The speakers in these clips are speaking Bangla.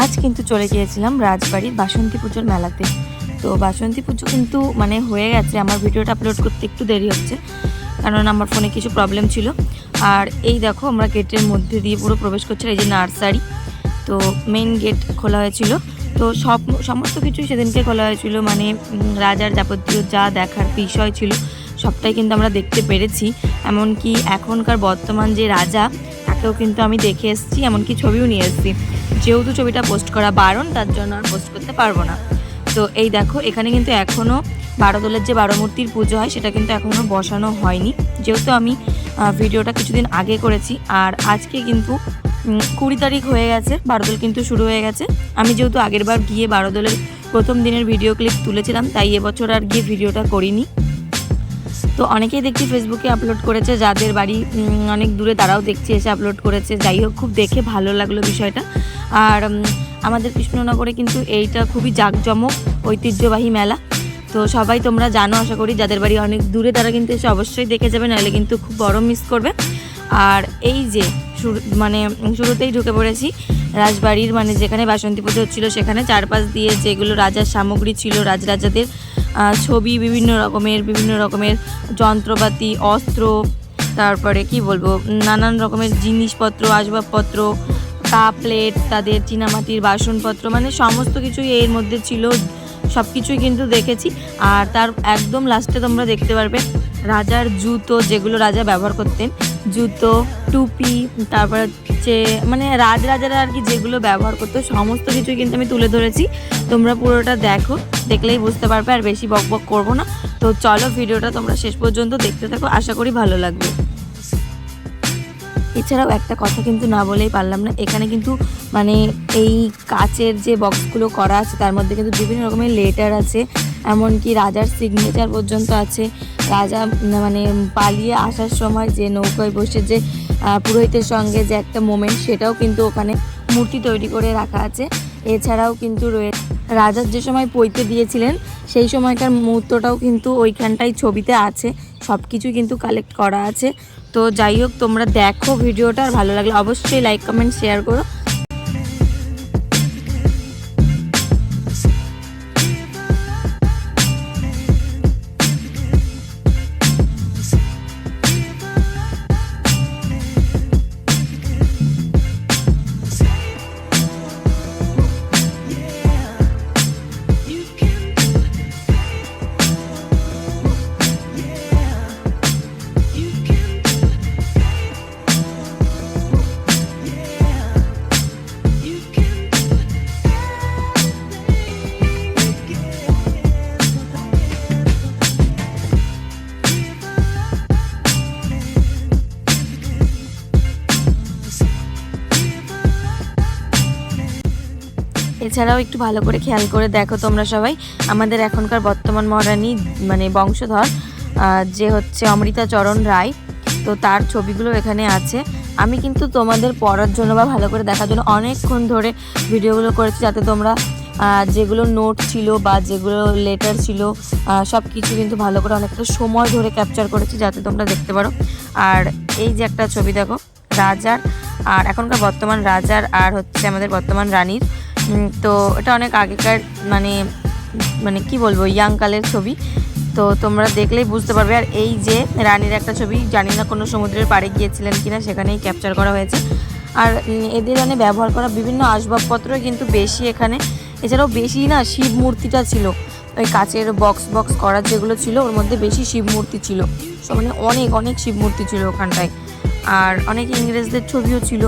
আজ কিন্তু চলে গিয়েছিলাম রাজবাড়ির বাসন্তী পুজোর মেলাতে। তো বাসন্তী পুজো কিন্তু মানে হয়ে গেছে, আমার ভিডিওটা আপলোড করতে একটু দেরি হচ্ছে, কারণ আমার ফোনে কিছু প্রবলেম ছিল। আর এই দেখো আমরা গেটের মধ্যে দিয়ে পুরো প্রবেশ করছি এই যে নার্সারি, তো মেন গেট খোলা হয়েছিল। তো সব, সমস্ত কিছুই সেদিনকে খোলা হয়েছিল মানে রাজার যাবতীয় যা দেখার বিষয় ছিল, সবটাই কিন্তু আমরা দেখতে পেরেছি। এমনকি এখনকার বর্তমান যে রাজা, তাকেও কিন্তু আমি দেখে এসেছি, এমনকি ছবিও নিয়ে এসেছি। যেহেতু ছবিটা পোস্ট করা বারণ, তার জন্য আর পোস্ট করতে পারব না। তো এই দেখো, এখানে কিন্তু এখনও বারো দোলের যে বারো মূর্তির পুজো হয়, সেটা কিন্তু এখনও বসানো হয়নি। যেহেতু আমি ভিডিওটা কিছুদিন আগে করেছি, আর আজকে কিন্তু কুড়ি তারিখ হয়ে গেছে বারোদোল কিন্তু শুরু হয়ে গেছে। আমি যেহেতু আগের বার গিয়ে বারোদোলের প্রথম দিনের ভিডিও ক্লিপ তুলেছিলাম, তাই এবছর আর গিয়ে ভিডিওটা করিনি। তো অনেকেই দেখছি ফেসবুকে আপলোড করেছে, যাদের বাড়ি অনেক দূরে তারাও দেখছি, এসে আপলোড করেছে। যাই হোক, খুব দেখে ভালো লাগল বিষয়টা। আর আমাদের কৃষ্ণনগরে কিন্তু এইটা খুবই জাঁকজমক, ঐতিহ্যবাহী মেলা। তো সবাই তোমরা জানো, আশা করি যাদের বাড়ি অনেক দূরে তারা কিন্তু এসে অবশ্যই দেখে যাবে, নাহলে কিন্তু খুব বড় মিস করবে। আর এই যে শুরু মানে শুরুতেই ঢুকে পড়েছি, রাজবাড়ির মানে যেখানে বাসন্তী পুজো হচ্ছিল সেখানে চারপাশ দিয়ে যেগুলো রাজার সামগ্রী ছিল, রাজরাজাদের ছবি, বিভিন্ন রকমের বিভিন্ন রকমের যন্ত্রপাতি, অস্ত্র, তারপরে কি বলব, নানান রকমের জিনিসপত্র, আসবাবপত্র কাপ প্লেট তাদের চীনামাটির বাসনপত্র মানে সমস্ত কিছুই এর মধ্যে ছিল সব কিছুই কিন্তু দেখেছি। আর তার একদম লাস্টে তোমরা দেখতে পারবে, রাজার জুতো যেগুলো রাজা ব্যবহার করতেন, জুতো, টুপি, তারপর হচ্ছে মানে রাজ রাজারা আর কি যেগুলো ব্যবহার করতো, সমস্ত কিছুই কিন্তু আমি তুলে ধরেছি। তোমরা পুরোটা দেখো, দেখলেই বুঝতে পারবে, আর বেশি বক বক করব না। তো চলো ভিডিওটা তোমরা শেষ পর্যন্ত দেখতে থাকো, আশা করি ভালো লাগবে। এছাড়াও একটা কথা কিন্তু না বলেই পারলাম না। এখানে কিন্তু মানে এই কাচের যে বক্সগুলো করা আছে, তার মধ্যে কিন্তু বিভিন্ন রকমের লেটার আছে, এমনকি রাজার সিগনেচার পর্যন্ত আছে। রাজা মানে পালিয়ে আসার সময় যে নৌকায় বসে যে পুরোহিতের সঙ্গে যে একটা মোমেন্ট সেটাও কিন্তু ওখানে মূর্তি তৈরি করে রাখা আছে। এছাড়াও কিন্তু রয়েছে রাজার যে সময় পইতে দিয়েছিলেন, সেই সময়কার মুহূর্তটাও কিন্তু ওইখানটাই ছবিতে আছে। সব কিছু কিন্তু কালেক্ট করা আছে। তো যাই হোক, তোমরা দেখো ভিডিওটা, আর ভালো লাগলে অবশ্যই লাইক কমেন্ট শেয়ার করো। এছাড়াও একটু ভালো করে খেয়াল করে দেখো তোমরা সবাই। আমাদের এখনকার বর্তমান মহারানী মানে বংশধর যে হচ্ছে অমৃতা চরণ রায়, তো তার ছবিগুলো এখানে আছে। আমি কিন্তু তোমাদের পড়ার জন্য বা ভালো করে দেখার জন্য অনেকক্ষণ ধরে ভিডিওগুলো করেছি যাতে তোমরা যেগুলো নোট ছিল বা যেগুলো লেটার ছিল সব কিছু কিন্তু ভালো করে অনেকটা সময় ধরে ক্যাপচার করেছি যাতে তোমরা দেখতে পারো। আর এই যে একটা ছবি দেখো, রাজার, আর এখনকার বর্তমান রাজার আর হচ্ছে আমাদের বর্তমান রানীর। তো এটা অনেক আগেকার মানে মানে কি বলব ইয়াং কালের ছবি। তো তোমরা দেখলেই বুঝতে পারবে। আর এই যে রানীর একটা ছবি, জানি না কোনো সমুদ্রের পাড়ে গিয়েছিলেন কিনা, সেখানেই ক্যাপচার করা হয়েছে। আর এদের মানে ব্যবহার করা বিভিন্ন আসবাবপত্র কিন্তু বেশি এখানে। এছাড়াও বেশি না, শিব মূর্তিটা ছিল। ওই কাচের বক্স বক্স করা যেগুলো ছিল, ওর মধ্যে বেশি শিব মূর্তি ছিল। মানে অনেক অনেক শিব মূর্তি ছিল ওখানটায়। আর অনেক ইংরেজদের ছবিও ছিল।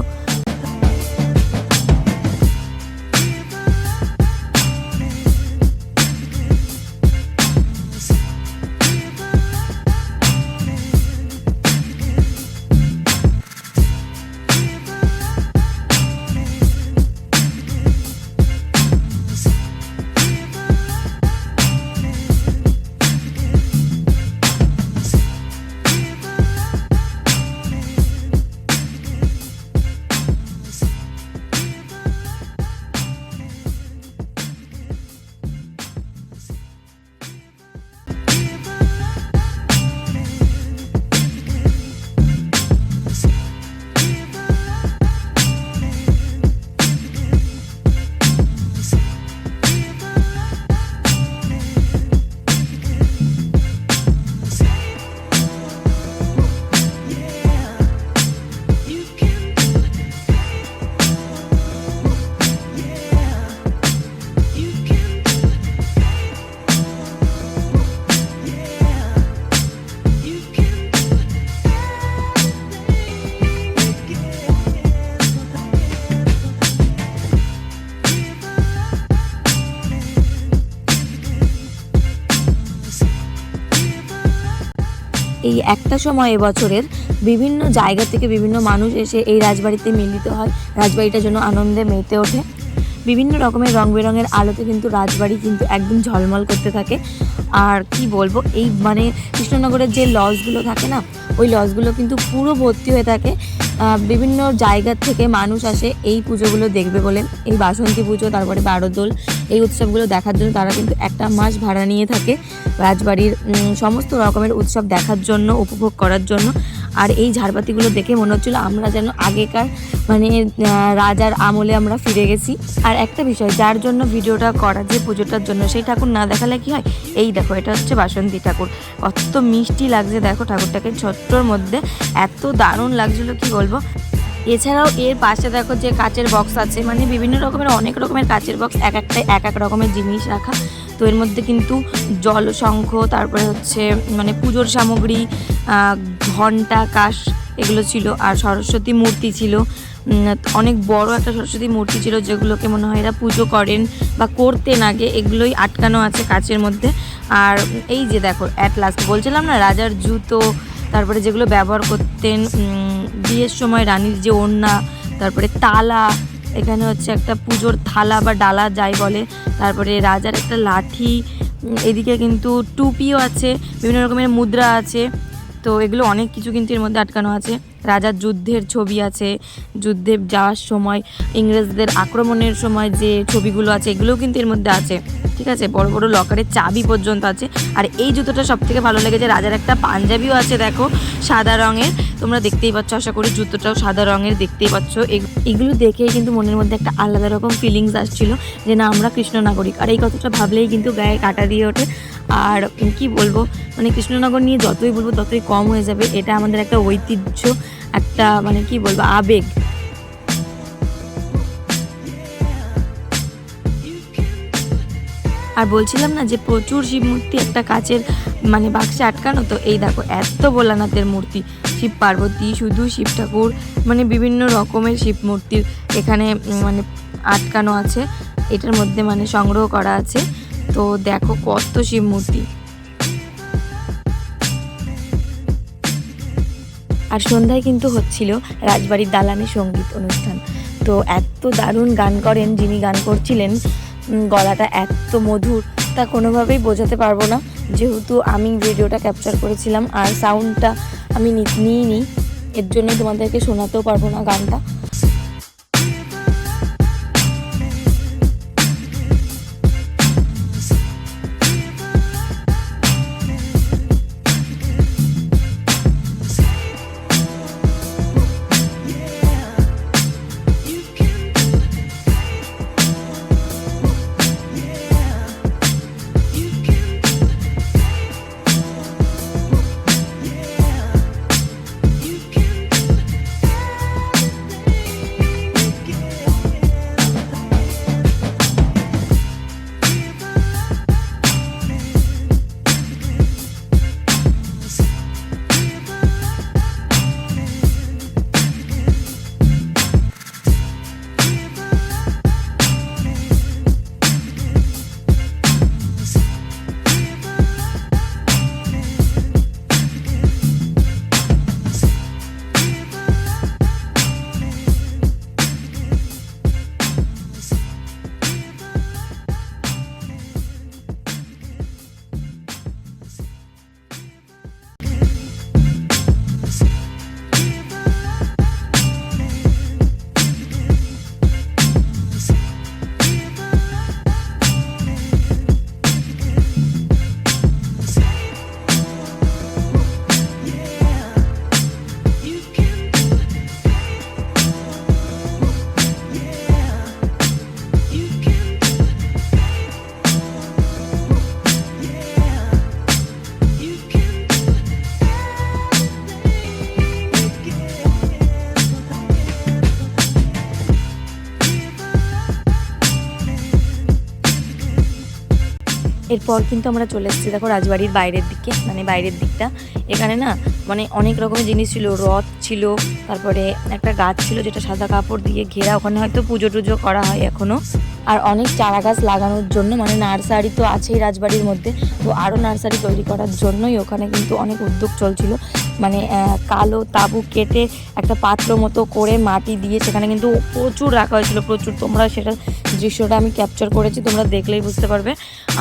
একটা সময় এবছরের বিভিন্ন জায়গা থেকে বিভিন্ন মানুষ এসে এই রাজবাড়িতে মিলিত হয়। রাজবাড়িটা যেন আনন্দে মেতে ওঠে। বিভিন্ন রকমের রং বেরঙের আলোতে কিন্তু রাজবাড়ি কিন্তু একদম ঝলমল করতে থাকে। আর কি বলব, এই মানে কৃষ্ণনগরের যে লজগুলো থাকে না, ওই লজগুলো কিন্তু পুরো ভর্তি হয়ে থাকে। বিভিন্ন জায়গার থেকে মানুষ আসে এই পুজোগুলো দেখবে বলে। এই বাসন্তী পুজো, তারপরে বারোদোল, এই উৎসবগুলো দেখার জন্য তারা কিন্তু একটা মাস ভাড়া নিয়ে থাকে। রাজবাড়ির সমস্ত রকমের উৎসব দেখার জন্য, উপভোগ করার জন্য। আর এই ঝাড়বাতিগুলো দেখে মনে হচ্ছিল আমরা যেন আগেকার মানে রাজার আমলে আমরা ফিরে গেছি। আর একটা বিষয়, যার জন্য ভিডিওটা করা, যে পুজোটার জন্য, সেই ঠাকুর না দেখালে কি হয়? এই দেখো, এটা হচ্ছে বাসন্তী ঠাকুর। কত মিষ্টি লাগছে, দেখো ঠাকুরটাকে ছোট্টর মধ্যে। এত দারুণ লাগছিল, কি বলব? এছাড়াও এর পাশে দেখো যে কাচের বক্স আছে মানে বিভিন্ন রকমের, অনেক রকমের কাচের বক্স এক একটা, এক এক রকমের জিনিস রাখা। তো এর মধ্যে কিন্তু জল শঙ্খ তারপরে হচ্ছে মানে পুজোর সামগ্রী ঘণ্টা কাশ, এগুলো ছিল। আর সরস্বতী মূর্তি ছিল। অনেক বড় একটা সরস্বতী মূর্তি ছিল যেগুলোকে মনে হয় এরা পুজো করেন বা করতেন আগে। এগুলোই আটকানো আছে কাচের মধ্যে। আর এই যে দেখো অ্যাট লাস্ট বলছিলাম না, রাজার জুতো, তারপরে যেগুলো ব্যবহার করতেন বিয়ের সময় রানীর যে ওড়না, তারপরে তালা, এখানে হচ্ছে একটা পুজোর থালা বা ডালা যাই বলে, তারপরে রাজার একটা লাঠি এদিকে কিন্তু টুপিও আছে, বিভিন্ন রকমের মুদ্রা আছে। তো এগুলো অনেক কিছু কিন্তু এর মধ্যে আটকানো আছে। রাজার যুদ্ধের ছবি আছে, যুদ্ধে যাওয়ার সময়, ইংরেজদের আক্রমণের সময় যে ছবিগুলো আছে, এগুলোও কিন্তু এর মধ্যে আছে, ঠিক আছে? বড় বড় লকারের চাবি পর্যন্ত আছে। আর এই জুতোটা সব থেকে ভালো লেগেছে রাজার একটা পাঞ্জাবিও আছে, দেখো, সাদা রঙের। তোমরা দেখতেই পাচ্ছ, আশা করি জুতোটাও সাদা রঙের, দেখতেই পাচ্ছ। এগ- এগুলো দেখেই কিন্তু মনের মধ্যে একটা আলাদা রকম ফিলিংস আসছিল, যে না, আমরা কৃষ্ণ নাগরিক। আর এই কথাটা ভাবলেই কিন্তু গায়ে কাটা দিয়ে ওঠে। আর কি বলব মানে কৃষ্ণনগর নিয়ে যতই বলব, ততই কম হয়ে যাবে। এটা আমাদের একটা ঐতিহ্য। একটা মানে কি বলব, আবেগ। আর বলছিলাম না যে প্রচুর শিব মূর্তি একটা কাচের মানে বাক্সে আটকানো, তো এই দেখো, এত ভোলানাথের মূর্তি। শিব পার্বতী, শুধু শিব ঠাকুর মানে বিভিন্ন রকমের শিব মূর্তির এখানে মানে আটকানো আছে। এটার মধ্যে মানে সংগ্রহ করা আছে। তো দেখো কত শিব মূর্তি আর সন্ধ্যায় কিন্তু হচ্ছিল রাজবাড়ির দালানে সংগীত অনুষ্ঠান। তো এত দারুণ গান করেন যিনি গান করছিলেন গলাটা এত মধুর, তা কোনোভাবেই বোঝাতে পারব না। যেহেতু আমি ভিডিওটা ক্যাপচার করেছিলাম আর সাউন্ডটা আমি নিইনি, এর জন্য তোমাদেরকে শোনাতেও পারব না গানটা। এরপর কিন্তু আমরা চলে এসেছি, দেখো রাজবাড়ির বাইরের দিকে মানে বাইরের দিকটা। এখানে না মানে অনেক রকমের জিনিস ছিল, রথ ছিল, তারপরে একটা গাছ ছিল যেটা সাদা কাপড় দিয়ে ঘেরা, ওখানে হয়তো পুজো টুজো করা হয় এখনও আর অনেক চারা গাছ লাগানোর জন্য মানে নার্সারি তো আছেই রাজবাড়ির মধ্যে, তো আরও নার্সারি তৈরি করার জন্যই ওখানে কিন্তু অনেক উদ্যোগ চলছিল। মানে কালো তাবু কেটে একটা পাত্র মতো করে মাটি দিয়ে সেখানে কিন্তু প্রচুর রাখা হয়েছিল, প্রচুর। তোমরা সেটা দৃশ্যটা আমি ক্যাপচার করেছি, তোমরা দেখলেই বুঝতে পারবে।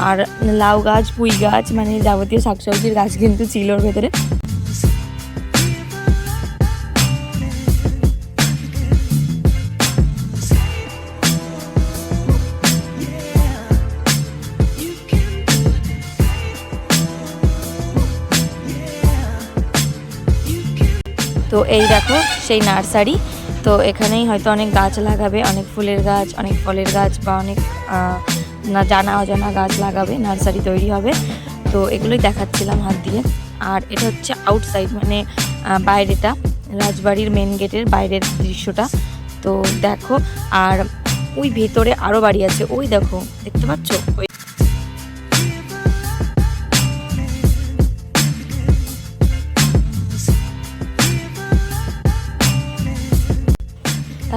আর লাউ গাছ, পুঁই গাছ মানে যাবতীয় শাকসবজির গাছ কিন্তু ছিল ওর ভেতরে। তো এই দেখো সেই নার্সারি। তো এখানেই হয়তো অনেক গাছ লাগাবে, অনেক ফুলের গাছ, অনেক ফলের গাছ বা অনেক না জানা অজানা গাছ লাগাবে, নার্সারি তৈরি হবে। তো এগুলোই দেখাচ্ছিলাম হাত দিয়ে। আর এটা হচ্ছে আউটসাইড মানে বাইরেটা, রাজবাড়ির মেন গেটের বাইরের দৃশ্যটা। তো দেখো, আর ওই ভেতরে আরও বাড়ি আছে, ওই দেখো, দেখতে পাচ্ছ? ওই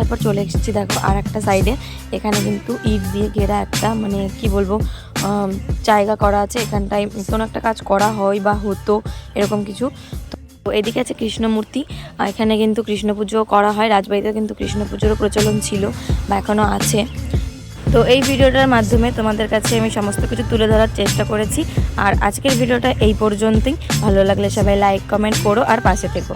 তারপর চলে এসেছি দেখো আর একটা সাইডে এখানে কিন্তু ইট দিয়ে ঘেরা একটা মানে কি বলব জায়গা করা আছে। এখানটায় কোনো একটা কাজ করা হয় বা হতো এরকম কিছু। তো এদিকে আছে কৃষ্ণ মূর্তি আর এখানে কিন্তু কৃষ্ণ পুজো করা হয়। রাজবাড়িতে কিন্তু কৃষ্ণ পুজোরও প্রচলন ছিল বা এখনও আছে। তো এই ভিডিওটার মাধ্যমে তোমাদের কাছে আমি সমস্ত কিছু তুলে ধরার চেষ্টা করেছি। আর আজকের ভিডিওটা এই পর্যন্তই। ভালো লাগলে সবাই লাইক কমেন্ট করো আর পাশে থেকো।